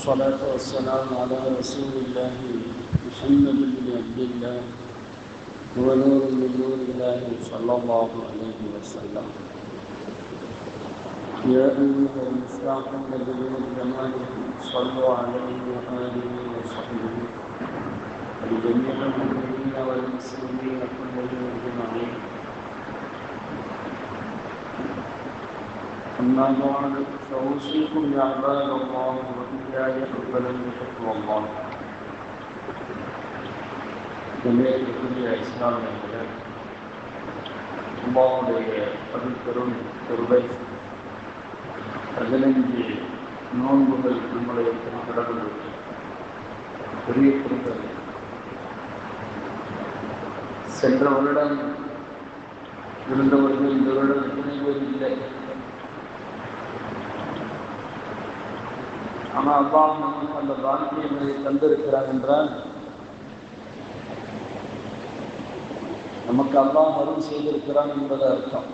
والصلاة والسلام على رسول الله محمد بن عبد الله ونور من نور الله صلى الله عليه وسلم. يا أيها المصباح الذين الجمال صلوا عليه وآله وصحبه. ولجميع المؤمنين والمسلمين كلهم أجمعين. أما بعد فأوصيكم يا عباد الله وإياي أولا بتقوى الله ஜமியத்துக்குரிய இஸ்லாமியர்களே அம்மாவுடைய பதிப்பெரும் பெருவை பதினைஞ்சு நோன்புகள் நம்முடைய கடவுள் பெரிய கொடுத்தது சென்ற வருடம் இருந்தவர்கள் இந்த வருடம் எத்தனை பேர் இல்லை ஆனால் அல்லாஹ் நமக்கு அந்த பாக்கியங்களை தந்திருக்கிறார் என்றால் நமக்கு அல்லாஹ் அருள் செய்திருக்கிறான் என்பது அர்த்தம்.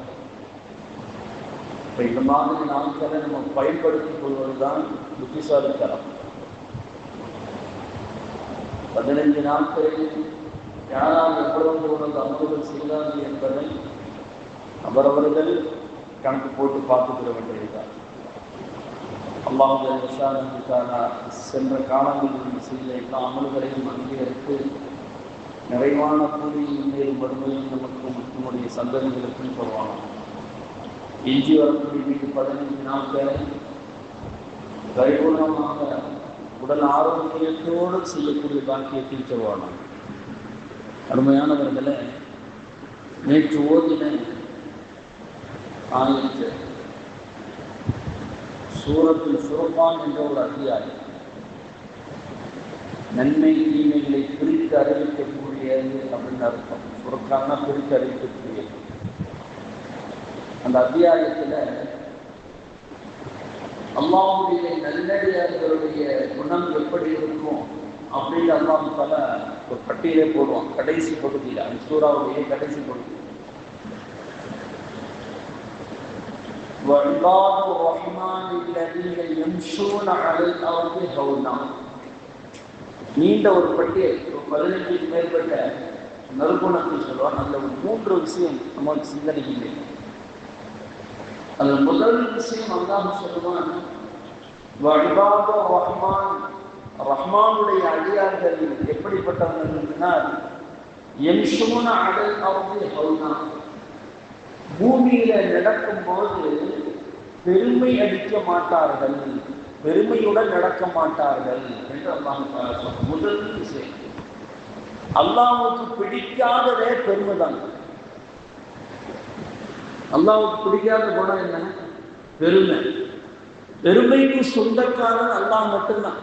இப்போ இந்த மாதிரி நாட்களை நம்ம பயன்படுத்திக் கொள்வதுதான் புத்திசாலித்தனம் பதினைஞ்சு நாட்களில் யாரால் எவ்வளவு தூரம் அமல்கள் செய்தார்கள் என்பதை அவரவர்கள் கணக்கு போட்டு பார்த்துக்கிற வேண்டியதுதான். அல்லாஹான சென்ற காலங்களில் செய்த எல்லா அமல்களையும் அங்கீகரித்து நிறைவான கூலி மேல் வறுமையும் நமக்கும் நம்முடைய சந்ததிகளுக்கும் சொல்வாங்க எஞ்சி வரக்கூடிய மீது பதினைந்து நாட்களை. பரிபூர்ணமாக உடல் ஆரோக்கியத்தோடு செய்யக்கூடிய பாக்கியத்தில் சொல்வாங்க அருமையானவர்களை நேற்று ஓதின ஆயிரத்து சூரத்தில் சுரப்பான் என்ற ஒரு அத்தியாயம் நன்மை தீமைகளை பிரித்து அறிவிக்கக்கூடியது அப்படின்னு அர்த்தம் சுரக்கான பிரித்து அறிவிக்கக்கூடியது அந்த அத்தியாயத்தில் அல்லாவுடைய நல்லடியார்களுடைய குணம் எப்படி இருக்கும் அப்படின்னு அல்லாஹ் பல ஒரு பட்டியலே போடுவான். கடைசி பகுதியில் அந்த சூறாவுடைய கடைசி பகுதி. وعباد الرحمن الذين يمشون على الأرض هونا நீண்ட ஒரு பட்டியல் ஒரு பதினஞ்சுக்கு மேற்பட்ட நறுகுணத்தை சொல்லுவான் அந்த ஒரு மூன்று விஷயம் நமக்கு சிந்தனைக்கு இல்லை அந்த முதல் விஷயம் அல்லாஹ் சொல்லுவான் வழிபாத ரஹ்மான் ரஹ்மானுடைய அடியார்கள் எப்படிப்பட்டவர்கள் என்ஷூன அடல் அவர்கள் பூமியில நடக்கும் போது பெருமை அடிக்க மாட்டார்கள். பெருமையுடன் நடக்க மாட்டார்கள் என்று அல்லாஹ் முதல் விஷயம் அல்லாவுக்கு பிடிக்காததே பெருமைதான். அல்லாவுக்கு பிடிக்காத குணம் என்ன? பெருமை. பெருமைக்கு சொந்தக்காரன் அல்லாஹ் மட்டும்தான்.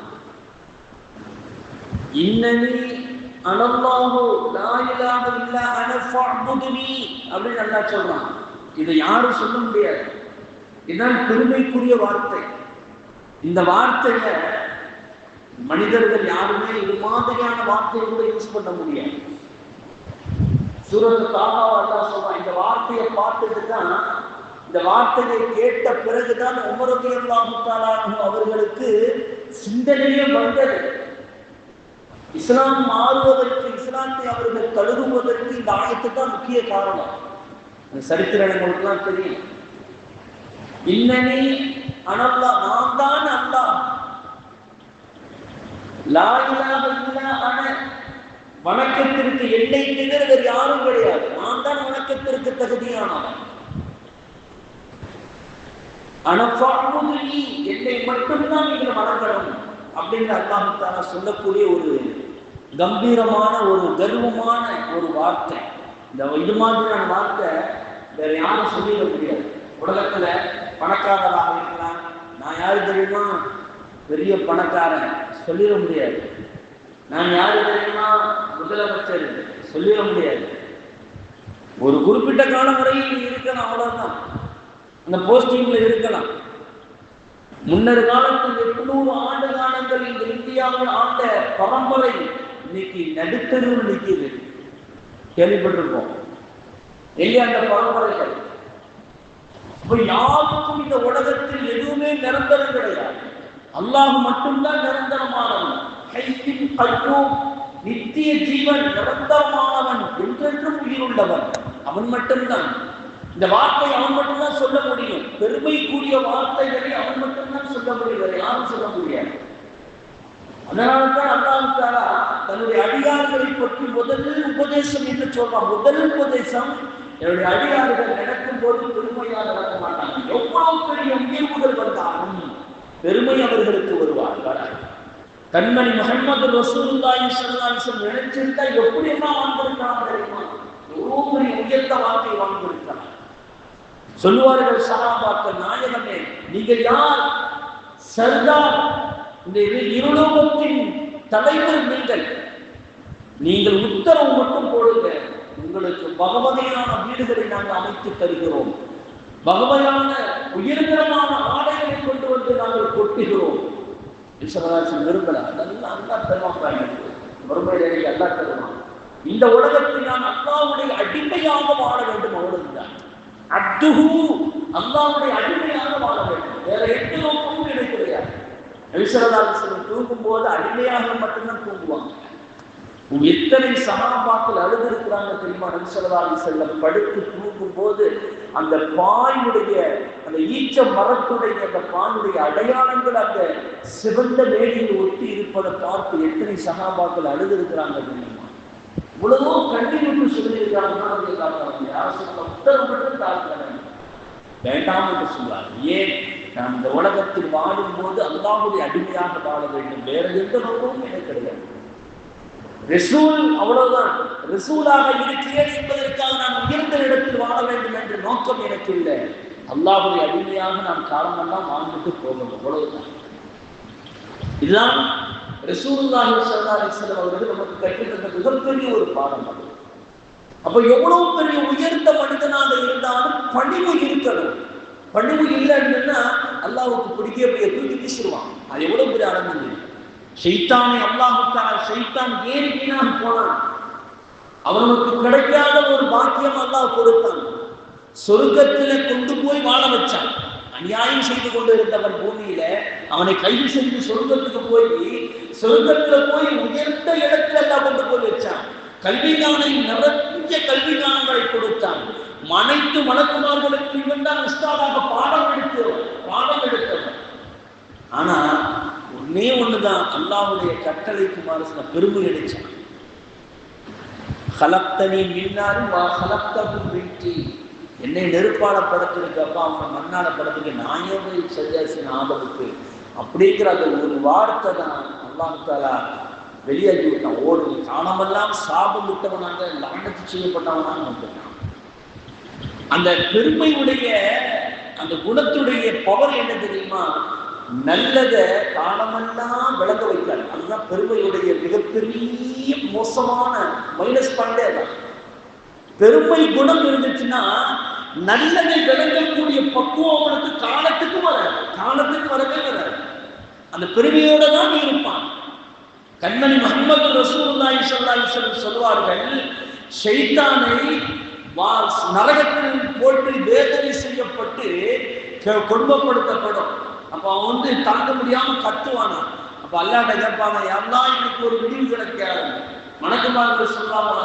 இன்னனி அனல்லாஹு லா இலாஹ இல்லா அன ஃபஅபுதுனி அப்படின்னு அல்லாஹ் சொல்றான். இதை யாரும் சொல்ல முடியாது. இதுதான் பெருமைக்குரிய வார்த்தை. இந்த வார்த்தைய மனிதர்கள் யாருமே இது மாதிரியான வார்த்தையை கூட யூஸ் பண்ண முடியாது. சூரத்து தாகாவா தான் சொல்றான் இந்த வார்த்தையை பார்த்துட்டு தான் இந்த வார்த்தையை கேட்ட பிறகுதான் உமரது அல்லாஹு அவர்களுக்கு சிந்தனையே வந்தது. இஸ்லாம் மாறுவதற்கு இஸ்லாத்தை அவர்கள் தழுகுவதற்கு இந்த ஆயத்து தான் முக்கிய காரணம். அந்த சரித்திரங்களுக்கெல்லாம் தெரியும். இன்னனி அனல்லா நான் தான் அல்லா அன. வணக்கத்திற்கு எண்ணெய் தவிர வேறு யாரும் கிடையாது. நான் தான் வணக்கத்திற்கு தகுதியானவன். அனப்பாடுவதில் என்னை மட்டும்தான் நீங்கள் வணங்கணும். அப்படின்னு அல்லாஹால சொல்லக்கூடிய ஒரு கம்பீரமான ஒரு கர்வமான ஒரு வார்த்தை. இந்த இது மாதிரியான வார்த்தை வேற யாரும் சொல்லிட முடியாது. உலகத்துல பணக்காரராக இருக்கலாம். நான் யாரு தெரியுமா? பெரிய பணக்காரன். சொல்லிட முடியாது. நான் யாரு தெரியுமா? முதலமைச்சர். சொல்லிட முடியாது. ஒரு குறிப்பிட்ட காலம் வரையில் இருக்கலாம் அவ்வளவுதான். அந்த போஸ்டிங்ல இருக்கலாம். முன்னர் காலத்தில் எட்நூறு ஆண்டு காலங்கள் இந்த இந்தியாவில் ஆண்ட பரம்பரை இன்னைக்கு நடுத்தருவில் நிற்கிறது கேள்விப்பட்டிருக்கோம் இல்லையா அந்த பரம்பரைகள். இப்ப யாருக்கும் இந்த உலகத்தில் எதுவுமே நிரந்தரம் கிடையாது. அல்லாஹ் மட்டும்தான் நிரந்தரமானவன். ஹையின் நித்திய ஜீவன் நிரந்தரமானவன் என்றென்றும் உயிருள்ளவன். அவன் மட்டும்தான். இந்த வார்த்தை அவன் மட்டும்தான் சொல்ல முடியும். பெருமைக்குரிய வார்த்தைகளை அவன் மட்டும்தான் சொல்ல முடியும். யாரும் சொல்ல முடியாது. அதனால்தான் அல்லாஹ் தாலா தன்னுடைய அடியார்களை பற்றி முதல் உபதேசம் என்று சொல்றான் முதல் உபதேசம் என்னுடைய அடியார்கள் நடக்கும் போது பெருமையாக நடக்க மாட்டாங்க. எவ்வளவு பெரிய உயர்வுகள் வந்தாலும் பெருமை அவர்களுக்கு வருவார் கண்மணி முகமது ரசூலுல்லாஹி ஸல்லல்லாஹு அலைஹி வஸல்லம் நினைச்சிருந்தா எப்படி எல்லாம் வாழ்ந்திருக்கான் தெரியுமா? எவ்வளவு பெரிய உயர்ந்த வாழ்க்கை வாழ்ந்திருக்காங்க சொல்லுவார்கள் சகாபாக்கள் நாயகமே நீங்கள் யார்? சர்தார் இந்த இருலோகத்தின் தலைவர் நீங்கள். நீங்கள் உத்தரவு மட்டும் போடுங்க. உங்களுக்கு பகவதையான வீடுகளை நாங்கள் அமைத்து தருகிறோம். பகவதையான உயர்தரமான ஆடைகளை கொண்டு வந்து நாங்கள் கொட்டுகிறோம் விஸ்வராஜன் விரும்பல அதெல்லாம் அல்லா தருவாங்க. வறுமையிலே அல்லா தருவான் இந்த உலகத்தில் நான் அல்லாவுடைய அடிமையாக வாழ வேண்டும் அவ்வளவுதான். அத்துகு அல்லாவுடைய அடிமையாக வாழ வேண்டும். வேற எட்டு நோக்கமும் எனக்கு கிடையாது. நபிசரதாசன் தூங்கும் போது அடிமையாக மட்டும்தான் தூங்குவாங்க எத்தனை சகாபாக்கள் அழுது இருக்கிறாங்க தெரியுமா நபிசரதாலி செல்லம் படுத்து தூங்கும் போது அந்த பாயுடைய அந்த ஈச்ச மரத்துடைய அந்த பாயுடைய அடையாளங்கள் அந்த சிவந்த வேலையில் ஒட்டி இருப்பதை பார்த்து எத்தனை சகாபாக்கள் அழுது இருக்கிறாங்க தெரியுமா? இவ்வளவோ கண்ணி சொல்லியிருக்காங்க சொல்லியிருக்கிறாங்க யார் சொல்ல உத்தரவு மட்டும் தாழ்த்த வேண்டாம் என்று சொல்றாங்க. ஏன்? நாம் இந்த உலகத்தில் வாழும் போது அல்லாஹுடைய அடிமையாக வாழ வேண்டும். வேற எந்த நோக்கமும் எனக்கு கிடையாது. ரிசூல் அவ்வளவுதான். ரிசூலாக இருக்கிறேன் என்பதற்காக நான் உயர்ந்த இடத்தில் வாழ வேண்டும் என்ற நோக்கம் எனக்கு இல்லை. அல்லாஹுடைய அடிமையாக நாம் காலமெல்லாம் வாழ்ந்துட்டு போகணும். அவ்வளவுதான். இதுதான் ரசூலுல்லாஹி ஸல்லல்லாஹு அலைஹி அவர்கள் நமக்கு கற்றுத்தந்த மிகப்பெரிய ஒரு பாடம் அது. அப்ப எவ்வளவு பெரிய உயர்ந்த மனிதனாக இருந்தாலும் பணிவு இருக்கணும். பணிவு இல்லைன்னா அல்லாஹ்வுக்கு பிடிக்க போய் தூக்கி வீசிடுவான். அது எவ்வளவு பெரிய அளவு ஷைத்தானை அல்லாஹுத்தான ஷைத்தான் ஏன் வீணாக போனான். அவனுக்கு கிடைக்காத ஒரு பாக்கியம் அல்லாஹ் கொடுத்தான். சொர்க்கத்திலே கொண்டு போய் வாழ வச்சான். அநியாயம் செய்து கொண்டு இருந்தவன் பூமியில அவனை கைது செய்து சொர்க்கத்துக்கு போய் சொர்க்கத்துல போய் உயர்ந்த இடத்துல எல்லாம் கொண்டு போய் வச்சான். கல்விதானை நிறைய கல்விதானங்களை கொடுத்தான். மனைத்து மலக்குமார்களுக்கு இவன் தான் உஸ்தாதாக பாடம் எடுத்தவன் பாடம் எடுத்தவன். ஆனா ஒன்னே ஒண்ணுதான் அல்லாவுடைய கட்டளைக்கு மாறு பெருமை அடிச்சான் ஹலக்தனி மின்னாரும் வா ஹலக்தகும் வீட்டி. என்னை நெருப்பால அப்பா அவங்க மண்ணால படத்துக்கு நாயோகை சஜாசின் ஆபத்துக்கு. அப்படிங்கிற அந்த ஒரு வார்த்தை தான் அல்லாஹ் தாலா வெளியாகி விட்டான். ஓடு நீ சாபம் விட்டவனாக லாண்டத்து செய்யப்பட்டவனாக வந்துட்டான் அந்த பெருமையுடைய அந்த குணத்துடைய பவர் என்ன தெரியுமா? நல்லத காலமெல்லாம் விளங்க வைத்தார் அதுதான் பெருமையுடைய மிகப்பெரிய மோசமான மைனஸ் பாயிண்டே தான் பெருமை குணம் இருந்துச்சுன்னா நல்லதை விளங்கக்கூடிய பக்குவம் அவனுக்கு காலத்துக்கு வராது. காலத்துக்கு வரவே வராது. அந்த பெருமையோட தான் இருப்பான். கண்மணி முகமது ரசூல்லாய் சொல்லாய் சொல்லுவார்கள் வஸல்லம் சொல்வார்கள் ஷைத்தானை நரகத்தில் போட்டு வேதனை செய்யப்பட்டு க- கொடுமைப்படுத்தப்படும் அப்ப அவன் வந்து தாங்க முடியாம கத்துவானா? அப்ப அல்லாட்ட கேட்பானா? எல்லாம் எனக்கு ஒரு விடிவு கிடைக்காது. மணக்குமார்கள் சொல்லாமா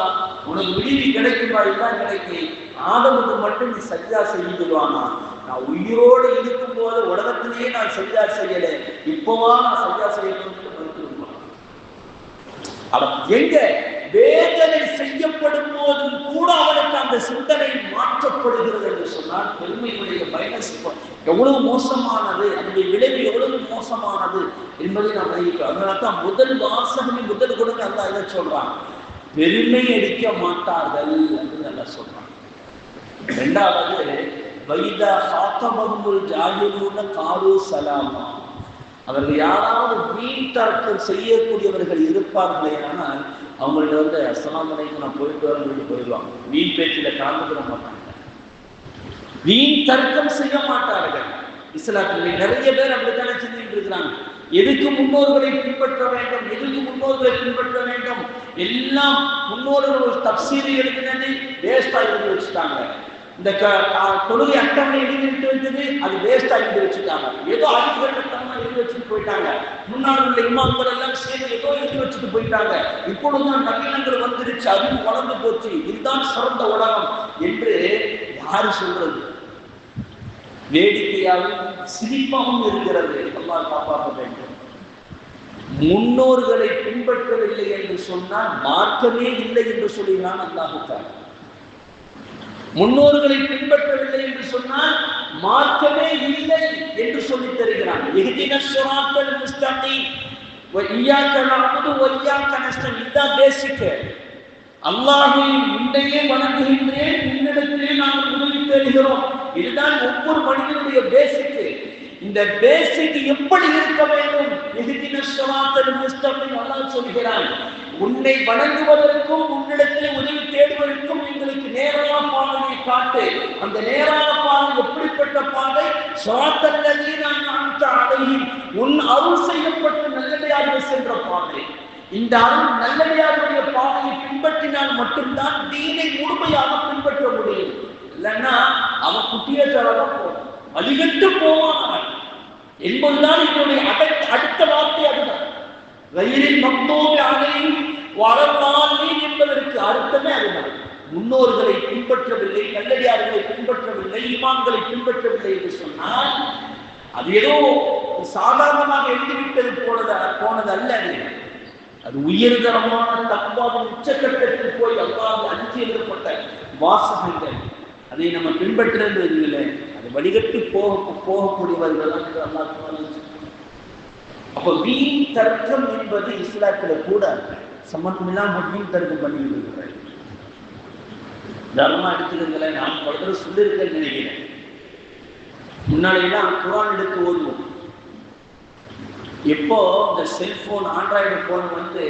உனக்கு விடிவு கிடைக்குமா இதுதான் கிடைக்கும். ஆதமுக்கு மட்டும் நீ சரியா செய்துடுவானா? நான் உயிரோடு இருக்கும் போது உலகத்திலேயே நான் சரியா செய்யல. இப்போவா நான் சரியா செய்யணும்னு மறுத்துருவான் அவன் எங்க வேதனை செய்யப்படும் போதும் கூட அவனுக்கு அந்த சிந்தனை மாற்றப்படுகிறது என்று சொன்னால் பெருமையுடைய மைனஸ் எவ்வளவு மோசமானது அதனுடைய விளைவு எவ்வளவு மோசமானது என்பதை நாம் அறிவிக்கிறோம் அதனால்தான் முதல் வாசகமே முதல் கொடுங்க அந்த இதை சொல்றான் பெருமை அடிக்க மாட்டார்கள் அப்படின்னு நல்லா சொல்றான் ரெண்டாவது வைதா சாத்தபகுல் ஜாகிரூன காலு சலாமா. அவர்கள் யாராவது வீண் தர்க்கம் செய்யக்கூடியவர்கள் இருப்பார்களே ஆனால் அவங்கள்ட்ட வந்து அஸ்லாம் நான் போயிட்டு வரேன் சொல்லிட்டு போயிடுவாங்க. வீண் பேச்சில் கலந்துக்கிற மாட்டாங்க. வீண் தர்க்கம் செய்ய மாட்டார்கள். இஸ்லாத்தில் நிறைய பேர் அப்படித்தானே செஞ்சுட்டு இருக்கிறாங்க. எதுக்கு முன்னோர்களை பின்பற்ற வேண்டும்? எதுக்கு முன்னோர்களை பின்பற்ற வேண்டும்? எல்லாம் முன்னோர்கள் ஒரு தப்சீரி எழுதினதை வேஸ்டா எழுதி வச்சுட்டாங்க. இந்த தொழுகை அட்டவணை எழுதிட்டு வந்தது அது வேஸ்ட் ஆகிட்டு வச்சுட்டாங்க. ஏதோ அடிக்கட்டமா எழுதி வச்சுட்டு போயிட்டாங்க. முன்னாள் உள்ள இமாம்கள் எல்லாம் சேர்ந்து ஏதோ எழுதி வச்சுட்டு போயிட்டாங்க. இப்பொழுதுதான் நவீனங்கள் வந்துருச்சு அதுவும் வளர்ந்து போச்சு. இதுதான் சிறந்த உலகம் என்று யாரு சொல்றது? வேடிக்கையாகவும் சிரிப்பாகவும் இருக்கிறது. எல்லாம் காப்பாற்ற வேண்டும். முன்னோர்களை பின்பற்றவில்லை என்று சொன்னால் மார்க்கமே இல்லை என்று சொல்லுகிறான் அல்லாஹுத்தான் முன்னோர்களை பின்பற்றவில்லை என்று சொன்னால் மாற்றமே இல்லை என்று சொல்லி தருகிறான் எஹ்தின ஸிராத்தல் முஸ்தகீம். இதுதான் பேசிக் அல்லாஹை உன்னையே வணங்குகின்றேன் உன்னிடத்திலே நாங்கள் உதவி தேடுகிறோம். இதுதான் ஒவ்வொரு மனிதனுடைய பேசிக்கு இந்த பேசிக் எப்படி இருக்க வேண்டும்? எஹ்தின ஸிராத்தல் முஸ்தகீம் அல்லா சொல்கிறான். உன்னை வணங்குவதற்கும் உன்னிடத்தில் உதவி தேடுவதற்கும் எங்களுக்கு நேரான பாதையை காட்டு. அந்த நேரான பாதை எப்படிப்பட்ட பாதை சுவாத்தல்லதே நான் அந்த அடையும் உன் அருள் செய்யப்பட்டு நல்லடையாக சென்ற பாதை இந்த அருள் நல்லடையாருடைய பாதையை பின்பற்றினால் மட்டும்தான் தீனை முழுமையாக பின்பற்ற முடியும். இல்லைன்னா அவன் குட்டிய தரதான் போவான் வழிகட்டு போவான் அவன் என்பதுதான் என்னுடைய அடுத்த அடுத்த வார்த்தை அதுதான். ரயிலில் மக்தோபி அலையும் வளர்ந்தாலே என்பதற்கு அர்த்தமே அதுதான். முன்னோர்களை பின்பற்றவில்லை நல்லடியார்களை பின்பற்றவில்லை இமான்களை பின்பற்றவில்லை என்று சொன்னால் அது ஏதோ சாதாரணமாக எழுதிவிட்டது போனது போனது அல்ல அது. அது உயர்தரமான தப்பாவின் உச்சக்கட்டத்தில் போய் அல்லாது அஞ்சு எழுதப்பட்ட வாசகங்கள். அதை நம்ம பின்பற்றுறது இல்லை அது வடிகட்டு போக போகக்கூடியவர்கள் தான் என்று அல்லாஹ் வீண் தர்க்கம் என்பது இஸ்லாத்துல கூட சம்பந்தம் வீண் தர்க்கம் பண்ணிட்டு இருக்கிறார் தர்மம் எடுத்துக்கிறீங்களேன் நான் பல தடவை சொல்லியிருக்கேன் நினைக்கிறேன். முன்னாடியெல்லாம் குரான் எடுத்து ஓடுவோம் எப்போ இந்த செல்போன் ஆண்ட்ராய்டு போன் வந்து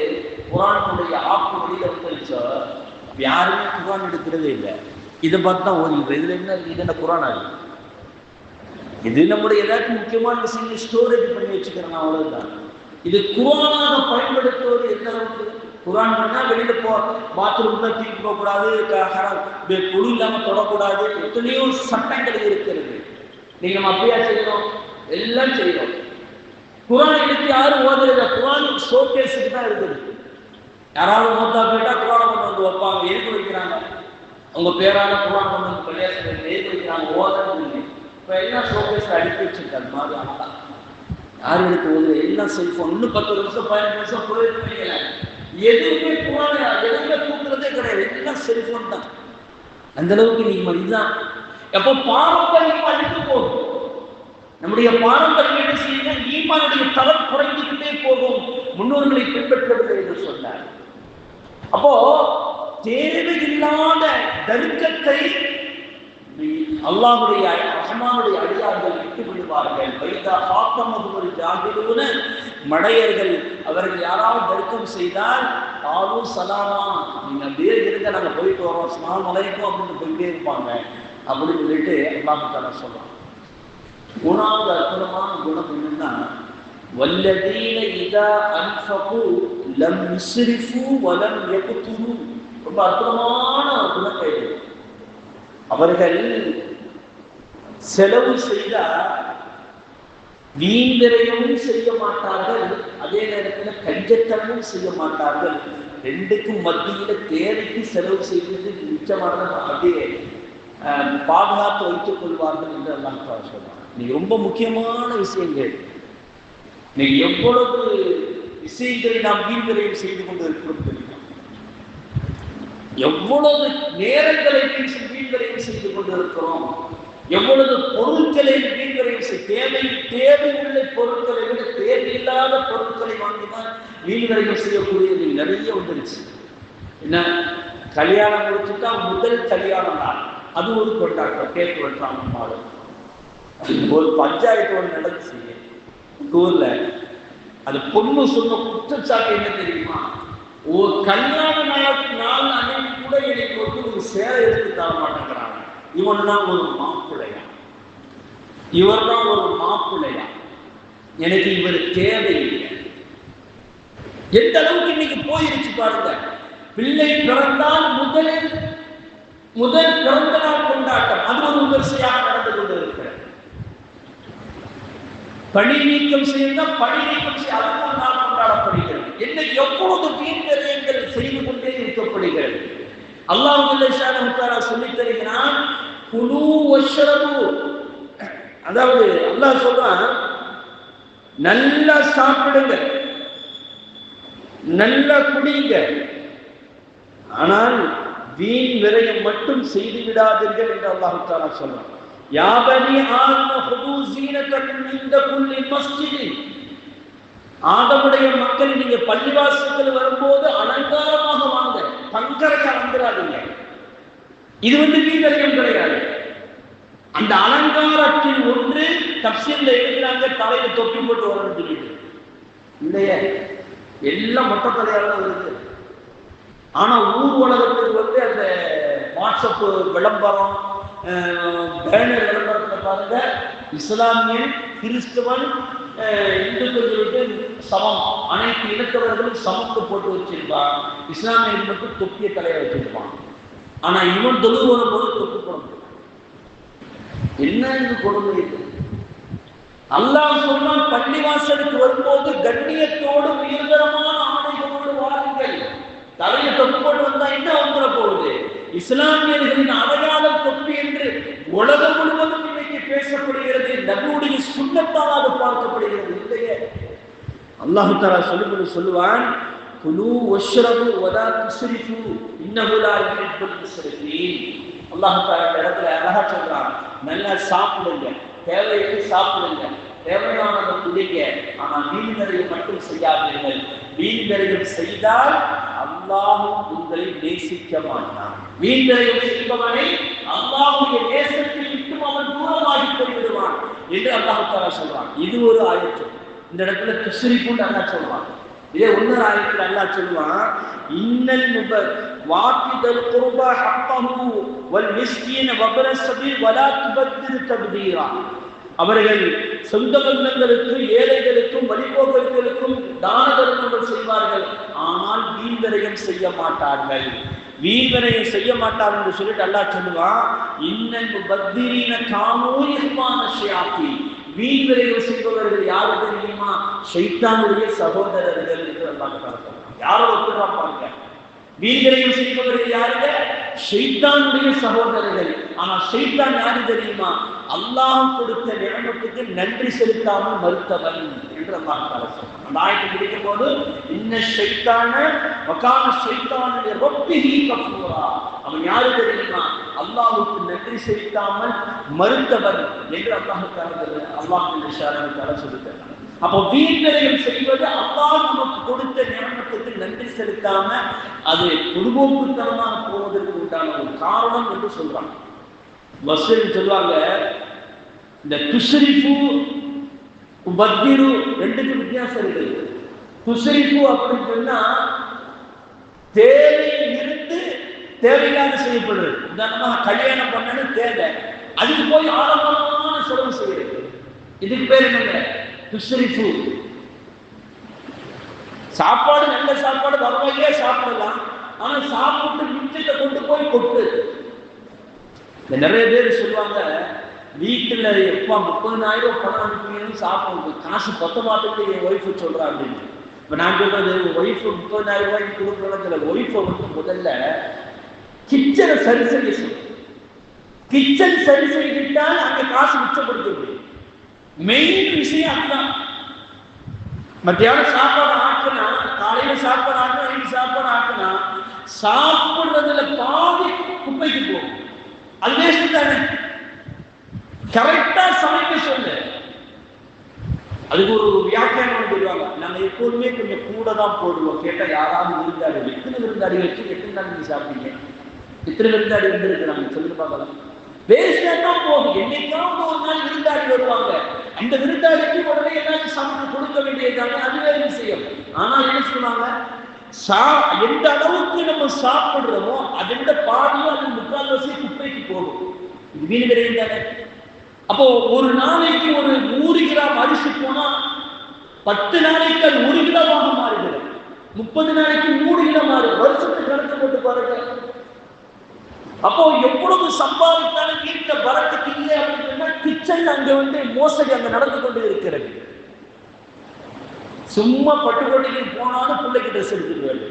குரானுடைய ஆப்பு வெளியில வந்துருச்சோ யாருமே குரான் எடுக்கிறதே இல்லை. இதை பார்த்து தான் ஓடிக்கிறேன் இதுல என்ன இது என்ன குரான் ஆகுது? இது நம்முடைய ஏதாச்சும் முக்கியமான விஷயங்கள் ஸ்டோரேஜ் பண்ணி வச்சுக்கிறோம் அவ்வளவுதான். இது குரானாக பயன்படுத்துவது எந்த அளவுக்கு? குரான் பண்ணா வெளியில போ பாத்ரூம் தான் தூக்கி போகக்கூடாது பொழு இல்லாம தொடக்கூடாது. எத்தனையோ சட்டங்கள் இருக்கிறது. நீங்க நம்ம அப்படியா செய்யறோம்? எல்லாம் செய்யறோம். குரான் எடுத்து யாரும் ஓதுறது? குரான் ஷோகேஸுக்கு தான் இருக்குது யாராவது மோத்தா போயிட்டா குரான் கொண்டு வந்து வைப்பாங்க. எதுக்கு வைக்கிறாங்க. உங்க பேரான குரான் கொண்டு வந்து கல்யாணம் எதுக்கு வைக்கிறாங்க. ஓதுறது இல்லை இப்போ எல்லாம் ஷோகேஸில் அடுக்கி வச்சிருக்காரு மாதிரி ஆனால் யார் எடுத்து ஓது எல்லாம் செல்ஃபோன் இன்னும் பத்து வருஷம் பதினஞ்சு வருஷம் போயிருக்கீங்க எதுவுமே குரான எதுவுமே தூக்குறதே கிடையாது. எல்லாம் செல்ஃபோன் தான். அந்த அளவுக்கு நீங்க இதுதான் எப்போ பாரம்பரியம் அழித்து போகும். நம்முடைய பாரம்பரியம் என்ன செய்யுங்க ஈமானுடைய தரம் குறைந்துகிட்டே போகும். முன்னோர்களை பின்பற்றவில்லை என்று சொன்னார். அப்போ தேவையில்லாத தருக்கத்தை அல்லாவுடைய ரஹ்மானுடைய அடியார்கள் விட்டு விடுவார்கள். வைத்தா பாக்கம் ஒரு ஜாகிரூன மடையர்கள் அவர்கள் யாராவது தர்க்கம் செய்தால் ஆளும் சலாமா நீங்க அப்படியே இருங்க நாங்க போயிட்டு வரோம் ஸ்லாம் வலைக்கும் அப்படின்னு போயிட்டே இருப்பாங்க. அப்படின்னு சொல்லிட்டு அல்லாஹு தாலா சொல்றான். மூணாவது அற்புதமான குணம் என்னன்னா வல்லதீன இதா அன்பகு லம் யுஸ்ரிஃபு வலம் யக்துரு ரொம்ப அற்புதமான குணத்தை அவர்கள் செலவு செய்தால் வீண்விரையமும் செய்ய மாட்டார்கள் அதே நேரத்தில் கஞ்சத்தனமும் செய்ய மாட்டார்கள். ரெண்டுக்கும் மத்தியில தேவைக்கு செலவு செய்வது மிச்சமானது அப்படியே பாதுகாத்து வைத்துக் கொள்வார்கள் என்று எல்லாம் சொல்றாங்க நீங்க ரொம்ப முக்கியமான விஷயங்கள். நீ எவ்வளவு விஷயங்களை நாம் வீண்விரையும் செய்து கொண்டு இருக்கிறோம் எவ்வளவு நேரங்களை வீண்விரையும் செய்து கொண்டு இருக்கிறோம் எவ்வளவு பொருட்களை வீண்விரையும் தேவை தேவையில்லை பொருட்களை விட தேவையில்லாத பொருட்களை வாங்கிதான் வீண்விரையும் செய்யக்கூடியது நிறைய வந்துருச்சு. என்ன? கல்யாணம் முடிச்சுட்டா முதல் கல்யாணம் தான் அது ஒரு கொண்டாட்டம். கேட்டு வெட்டுறாங்க மாடு ஒரு பஞ்சாயத்து ஒன்று நடந்துச்சு ஊர்ல. அது பொண்ணு சொன்ன குற்றச்சாட்டு என்ன தெரியுமா? ஒரு கல்யாண நாள் நாள் அன்னைக்கு கூட எனக்கு வந்து ஒரு சேலை எடுத்து தர மாட்டேங்கிறாங்க. இவன் தான் ஒரு மாப்பிள்ளையா? இவர் தான் ஒரு மாப்பிள்ளையா? எனக்கு இவர் தேவையில்லை. எந்த அளவுக்கு இன்னைக்கு போயிருச்சு பாருங்க. பிள்ளை பிறந்தால் முதலில் முதல் பிறந்த நாள் கொண்டாட்டம். அது ஒரு விமர்சையாக நடந்து கொண்டிருக்கிறது. பணி நீக்கம் செய்தால் பணி நீக்கம் செய்ய அதுக்கு நாள் கொண்டாடப்படுகிறது. என்ன எப்பொழுது வீண் செய்து கொண்டே இருக்கப்படுகிறது அல்லாஹ் சொல்லித் தருகிறான் குழு வஷரபு. அதாவது அல்லாஹ் சொல்றான் நல்லா சாப்பிடுங்க நல்லா குடிங்க ஆனால் வீண் விரயம் மட்டும் செய்து விடாதீர்கள் என்று அல்லாஹு தாலா சொல்றான். யாபனி ஆன்ம ஹுது ஜீனத்தக்கும் இந்த புள்ளி மஸ்ஜிதி ஆதமுடைய மக்கள் நீங்க பள்ளிவாசத்தில் வரும்போது அலங்காரமாக வாங்க. பங்கரை கலந்துடாதீங்க இது வந்து வீரம் கிடையாது அந்த அலங்காரத்தில் ஒன்று தப்சீல்ல எழுதினாங்க தலையில தொப்பி போட்டு வரணும் சொல்லிட்டு இல்லையே? எல்லாம் மொட்டை தலையால இருக்கு ஆனா ஊர் உலகத்துக்கு வந்து அந்த வாட்ஸ்அப் விளம்பரம் பேனர் விளம்பரத்தை பாருங்க இஸ்லாமியன் கிறிஸ்தவன் இந்துக்கள் சொல்லிட்டு சமம். அனைத்து இனத்தவர்களும் சமத்து போட்டு வச்சிருப்பான். இஸ்லாமியன் மட்டும் தொப்பிய தலையை வச்சிருப்பான். ஆனா இவன் தொழு வரும்போது தொப்பு போட என்ன இது கொடுமை இது? அல்லாஹ் சொன்னால் பள்ளிவாசலுக்கு வரும்போது கண்ணியத்தோடு உயர்தரமான ஆடைகளோடு வாருங்கள். தலையை தொப்பு போட்டு வந்தா என்ன வந்துட போகுது? இஸ்லாமியர்களின் அடையாளம் தொப்பி என்று உலகம் முழுவதும் பேசப்படுகிறது. நம்முடைய சுண்ணத்தால் அது பார்க்கப்படுகிறது. இல்லையே? அல்லாஹு தாரா சொல்லும்போது சொல்லுவான் குலு ஒஷ்ரபு வதா துஸ்ரிஃபு இன்னஹு லா யுஹிப்புல் முஸ்ரிஃபீன் அல்லாஹ் தாலா இந்த இடத்துல அழகா சொல்றான் நல்லா சாப்பிடுங்க தேவையை சாப்பிடுங்க தேவையானதை குடிங்க ஆனா வீண் மட்டும் செய்யாதீர்கள். வீண் செய்தால் அல்லாஹும் உங்களை நேசிக்க மாட்டான். வீண் செய்பவனை அல்லாஹுடைய நேசத்தில் விட்டும் போய்விடுவான் என்று அல்லாஹ் சொல்றான். இது ஒரு ஆயத்து. இந்த இடத்துல துஸ்ரிப்புன்னு அல்லா சொல்றான். இதே இன்னொரு ஆயத்தில் அல்லா சொல்லுவான் இன்னல் முபர் வாக்கிதல் குர்பா ஹப்பஹு வல் மிஸ்கீன வபர வலா துபத்திரு தப்தீரா. அவர்கள் சொந்த பந்தங்களுக்கு ஏழைகளுக்கும் வழிபோக்கர்களுக்கும் தான தர்மங்கள் செய்வார்கள். ஆனால் வீண்வரையும் செய்ய மாட்டார்கள். வீண்வரையம் செய்ய மாட்டார் என்று சொல்லிட்டு அல்லாஹ் சொல்லுவான் இன்னல் முபத்திரீன காமூயமான ஷியாக்கி வீண்வரையம் செய்பவர்கள் யாரு தெரியுமா? சைத்தானுடைய சகோதரர்கள் என்று அல்லாஹ் சொல்றான் யாரோ ஒருத்தர் பாருங்க. வீண்வரையம் செய்பவர்கள் யாருங்க? ஷைத்தானுடைய சகோதரர்கள். ஆனா ஷைத்தான் யாரு தெரியுமா? அல்லாஹ் கொடுத்த நியமத்துக்கு நன்றி செலுத்தாமல் மறுத்தவன் என்று அல்லாஹ் தஆலா சொல்றான். அந்த ஆயத்தை முடிக்கும் போது இன்ன ஷைத்தான வகான ஷைத்தான ரொப்பிஹி கஃபூரா. அவன் யாரு தெரியுமா? அல்லாஹுக்கு நன்றி செலுத்தாமல் மறுத்தவன் என்று அல்லாஹ் தஆலா அல்லாஹ் ஷாரன் தஆலா அப்போ வீண்வரையம் செய்வது அல்லா நமக்கு கொடுத்த நியமனத்துக்கு நன்றி செலுத்தாம அது பொதுபோக்குத்தனமாக போவதற்கு உண்டான ஒரு காரணம் என்று சொல்றாங்க. வசூல் சொல்லுவாங்க இந்த துஷ்ரிஃபு பத்திரு ரெண்டுக்கு வித்தியாசம் இருக்குது துஷ்ரிஃபு அப்படின்னு சொன்னா தேவை இருந்து தேவையில்லாத செய்யப்படுறது. உதாரணமாக கல்யாணம் பண்ணணும் தேவை. அதுக்கு போய் ஆழமான செலவு செய்யறது. இதுக்கு பேர் என்னங்க? துஷ்ரிஃபு சாப்பாடு நல்ல சாப்பாடு வகையே சாப்பிடலாம். ஆனா சாப்பிட்டு மிச்சத்தை கொண்டு போய் கொட்டு. நிறைய பேர் சொல்லுவாங்க வீட்டுல எப்பா முப்பதாயிரம் ரூபாய் பணம் அனுப்புவீங்கன்னு சாப்பிடுறது காசு பத்த மாட்டேங்குது என் ஒய்ஃபு சொல்றா அப்படின்னு. இப்ப நான் சொல்றது ஒய்ஃப் முப்பதாயிரம் ரூபாய்க்கு கொடுக்குறதுல ஒய்ஃபை வந்து முதல்ல கிச்சனை சரி செய்ய சொல்லு. கிச்சன் சரி செய்துட்டால் அங்க காசு மிச்சப்படுத்த முடியும் மெயின் விஷயம் அதுதான். மத்தியானம் சாப்பாடு ஆக்குனா காலையில சாப்பாடு ஆக்கணும் நைட்டு சாப்பாடு ஆக்குனா சாப்பிடுறதுல பாதி குப்பைக்கு போகும். அது வேஸ்ட் தானே? கரெக்டா சமைக்க சொல்லு. அதுக்கு ஒரு வியாக்கியானம் சொல்லுவாங்க. நாங்க எப்போதுமே கொஞ்சம் கூட தான் போடுவோம். கேட்டா யாராவது விருந்தாடி எத்தனை விருந்தாடி வச்சு எத்தனை நாள் நீங்க சாப்பிட்டீங்க? எத்தனை விருந்தாடி நம்ம சொல்லி பார்க்கலாம் வேஸ்டா தான் போகும் என்னைக்காவது ஒரு நாள் விருந்தாடி வருவாங்க. அந்த விருந்தாளிக்கு உடனே எல்லாரும் சமைச்சு கொடுக்க வேண்டியதாங்க அது வேற விஷயம். ஆனா என்ன சொல்லுவாங்க? சா எந்த அளவுக்கு நம்ம சாப்பிடுறோமோ அதை விட பாதியும் அது முக்கால்வாசி குப்பைக்கு போகும். இது வீண் விரையும் தானே? அப்போ ஒரு நாளைக்கு ஒரு நூறு கிராம் அரிசி போனா பத்து நாளைக்கு அது ஒரு கிலோவாக மாறுகிறது. முப்பது நாளைக்கு நூறு கிலோ மாறு வருஷத்துக்கு கணக்கு போட்டு பாருங்க. அப்போ எவ்வளவு சம்பாதித்தாலும் வீட்டுல வரத்துக்கு இல்லை அப்படின்னு சொன்னா கிச்சன் அங்க வந்து மோசடி அங்க நடந்து கொண்டு இருக்கிறது. சும்மா பட்டுக்கோட்டைக்கு போனாலும் பிள்ளைக்கு ட்ரெஸ் எடுத்துருவாரு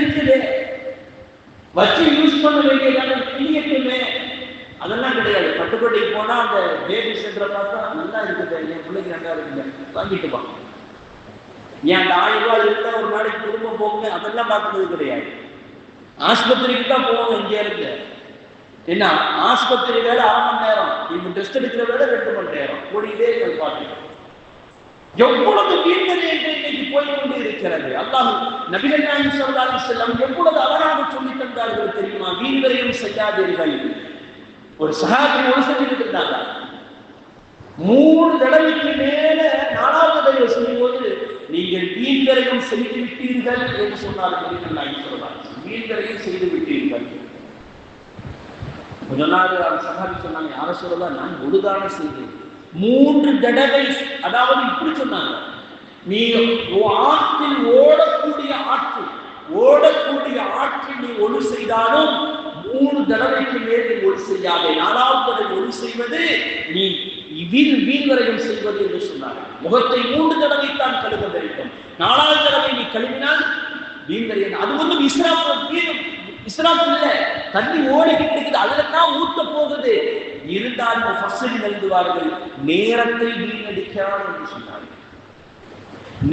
இருக்குது வச்சு யூஸ் பண்ண வேண்டியதான கிளியட்டுமே அதெல்லாம் கிடையாது. பட்டுக்கோட்டைக்கு போனா அந்த பேபி சென்டரை பார்த்தா நல்லா இருக்குது. என் பிள்ளைக்கு நல்லா இருக்குங்க வாங்கிட்டு வா. ஏன் அந்த ஆயிரம் ரூபாய் இருந்தா ஒரு நாளைக்கு குடும்பம் போகுங்க அதெல்லாம் பார்க்கறது கிடையாது. ஆஸ்பத்திரிக்கு தான் போவோம் இங்கே இருக்கு என்ன ஆஸ்பத்திரி வேலை அரை மணி நேரம். இவங்க டெஸ்ட் எடுக்கிற வேலை ரெண்டு மணி நேரம். கூடியதே பார்த்துக்கணும் எவ்வளவு வீண்வரையங்கள் இன்னைக்கு போய் கொண்டு இருக்கிறது? அல்லாஹ் நபிகள் நாயகம் ஸல்லல்லாஹு செல்லம் எவ்வளவு அழகாக சொல்லி தந்தார்கள் தெரியுமா? வீண்வரையும் செய்யாதீர்கள். ஒரு சகாபி ஒரு செஞ்சுட்டு இருந்தாங்க. மூணு தடவைக்கு மேல நாலாவது தடவை செய்யும் போது நீங்கள் வீண்வரையும் செய்து விட்டீர்கள் என்று சொன்னார்கள் நபிகள் செய்து விட்டீர்கள். கொஞ்ச நாள் அந்த சொன்னாங்க யார சொல்லலாம் நான் ஒழுதான செய்தேன். மூன்று தடவை அதாவது இப்படி சொன்னாங்க. நீ ஆற்றில் ஓடக்கூடிய ஆற்று ஓடக்கூடிய ஆற்றில் நீ ஒளி செய்தாலும் மூணு தடவைக்கு மேல் நீ ஒளி செய்யாதே. நாலாவது தடவை ஒளி செய்வது நீ வீண் வீண்வரையும் செய்வது என்று சொன்னாங்க முகத்தை மூன்று தடவை தான் கழுவ வேண்டும். நாலாவது தடவை நீ கழுவினால் வீண்வரையும் அது வந்து இஸ்லாம் வீண் இஸ்லாம் இல்ல. தண்ணி ஓடிக்கிட்டு இருக்குது. அதுலதான் ஊத்த போகுது. இருந்தாலும் ஃபஸ்டில் எழுதுவார்கள் நேரத்தை வீணடிக்கிறான் என்று சொன்னார்கள்.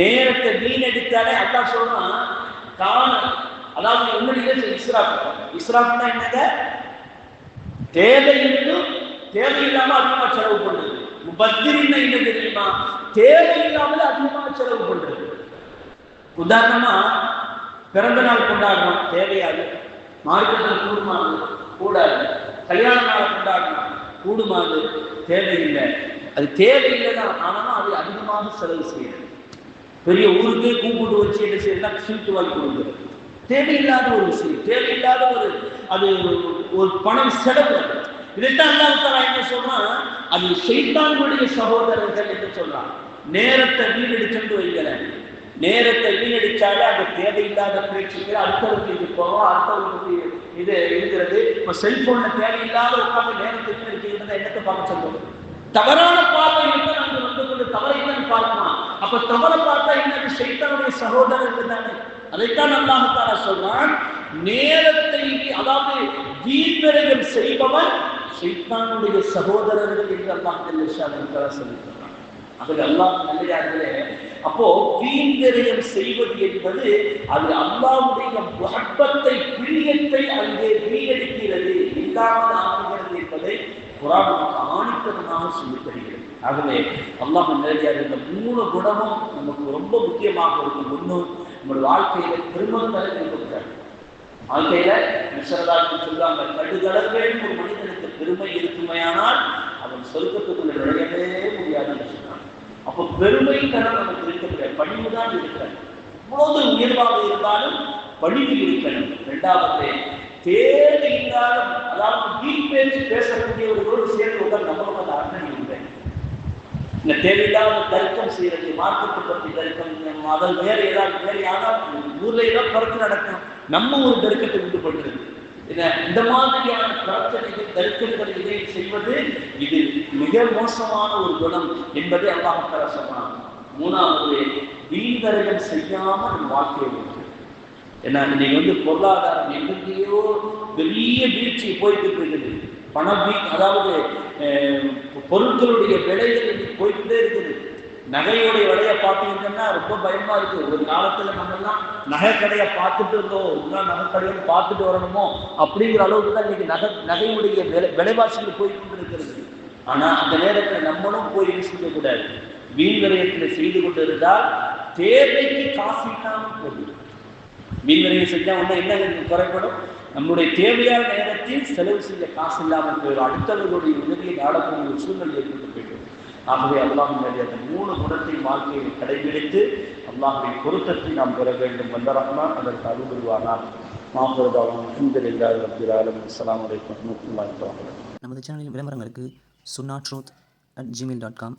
நேரத்தை வீணடித்தாலே அல்லாஹ் சொல்றான் காண அதாவது உண்மையிலே இஸ்ராப் இஸ்ராப்னா என்னங்க? தேவை இருந்தும் தேவையில்லாம அதிகமா செலவு பண்றது. முபத்திரின்னா என்ன தெரியுமா? தேவையில்லாமல் அதிகமாக செலவு பண்றது. உதாரணமா பிறந்த நாள் கொண்டாடணும் தேவையாது. மார்க்கெட்டில் கூடுமாது கூடாது. கல்யாண நாள் கொண்டாடணும் கூடுமாது தேவையில்லை. அது தேவையில்லை தான் ஆனாலும் அது அதிகமாக செலவு செய்யணும் பெரிய ஊருக்கே கூப்பிட்டு வச்சு என்ன செய்யலாம் சீட்டு வாங்கி கொடுக்குறது. தேவையில்லாத ஒரு விஷயம். தேவையில்லாத ஒரு அது ஒரு பணம் செலவு இதைத்தான் என்ன சொன்னா? அது ஷைத்தானுடைய சகோதரர்கள் என்று சொல்றான் நேரத்தை வீணடிச்சுட்டு வைக்கல நேரத்தை வீணடிச்சாலே அந்த தேவையில்லாத பேச்சுக்கு அடுத்தவருக்கு இது போகும் அடுத்தவருக்கு இது இருக்கிறது. இப்ப செல்போன்ல தேவையில்லாத உட்காந்து நேரத்தை வீணடிக்கிறது என்னத்தை பார்க்க சொல்லுவோம் தவறான பார்வை இருந்தால் நாங்க வந்து கொண்டு தவறை தான் பார்க்கலாம் அப்ப தவற பார்த்தா என்ன செய்தவருடைய சகோதரர்கள் தானே. அதைத்தான் அல்லாஹ் சொல்றான் நேரத்தை அதாவது வீண்விரயம் செய்பவன் சைத்தானுடைய சகோதரர்கள் என்று அல்லாஹ் சொல்லியிருக்கிறார் அது அல்லாஹ் நல்லதாகவே அப்போ வீண்விரயம் செய்வது என்பது அது அல்லாவுடைய மகப்பத்தை பிரியத்தை அங்கே வீணடிக்கிறது. இல்லாமல் ஆகுகிறது என்பதை குரான் நமக்கு ஆணித்தனமாக சொல்லித் தருகிறது ஆகவே அல்லாஹ் நல்லதாக இந்த மூணு குணமும் நமக்கு ரொம்ப முக்கியமாக இருக்கும். ஒன்று நம்முடைய வாழ்க்கையில திருமணம் நடக்கிறது. வாழ்க்கையில நிசரதாக்கு சொல்லுவாங்க கடுகளவேன்னு ஒரு மனிதனுக்கு பெருமை இருக்குமையானால் அவன் சொர்க்கத்துக்குள்ள நுழையவே முடியாதுன்னு சொன்னான் அப்போ பெருமை தரம் நமக்கு இருக்கிற பணிவு தான் இருக்கிறது. இவ்வளவு உயர்வாக இருந்தாலும் பணிவு இருக்கணும். இரண்டாவது தேவையில்லாத அதாவது வீண் பேச்சு பேசக்கூடியவர்களோடு சேர்ந்து உட்கார் நம்மளும் அந்த அர்த்தம் இல்லை. இந்த தேவையில்லாத தர்க்கம் செய்யறது மார்க்கத்தை பற்றி தர்க்கம் அதன் வேற ஏதாவது வேற யாராவது ஊர்ல ஏதாவது பறக்கு நடக்கும். நம்ம ஒரு தர்க்கத்தை உண்டு கொள்கிறது இந்த மாதிரியான பிரச்சனைகள் தர்க்கங்கள் இதை செய்வது இது மிக மோசமான ஒரு குணம் என்பதை அல்லாஹால சொன்னான். மூணாவது வீண்வரைகள் செய்யாம நம்ம வாழ்க்கையை ஏன்னா இன்னைக்கு வந்து பொருளாதாரம் எங்கேயோ பெரிய வீழ்ச்சி போயிட்டு இருக்குது. பணம் வீ அதாவது பொருட்களுடைய விலைகள் போயிட்டே போய்கிட்டே இருக்குது. நகையோடைய விலையை பார்த்தீங்கன்னா ரொம்ப பயமா இருக்கு. ஒரு காலத்துல நம்ம எல்லாம் நகை கடையை பார்த்துட்டு இருந்தோம். இன்னும் நகை கடையை பார்த்துட்டு வரணுமோ அப்படிங்கிற அளவுக்கு தான் இன்னைக்கு நகை நகையுடைய விலை விலைவாசிகள் போய் கொண்டிருக்கிறது. ஆனா அந்த நேரத்துல நம்மளும் போய் யோசிக்க கூடாது வீண் விரயத்தில் செய்து கொண்டு இருந்தால் தேவைக்கு காசு இல்லாமல் போகுது. மீன் விரயம் செஞ்சா ஒன்றும் என்ன குறைப்படும் நம்முடைய தேவையான நேரத்தில் செலவு செய்ய காசு இல்லாமல் போயிடும். அடுத்தவர்களுடைய உதவியை நாடக்கூடிய ஒரு சூழ்நிலை ஏற்பட்டு ஆகவே அல்லாஹினுடைய அந்த மூணு குணத்தை வாழ்க்கையை கடைபிடித்து அல்லாஹுடைய பொருத்தத்தை நாம் பெற வேண்டும் வந்த ரஹ்மான் அதற்கு அருள்வானார் மாபுரதாவும் அஹமதுல்லாஹி ரபில் ஆலமின். அஸ்ஸலாமு அலைக்கும் வரஹ்மத்துல்லாஹி நமது சேனலின் விளம்பரங்களுக்கு சுன்னா truth at Gmail dot com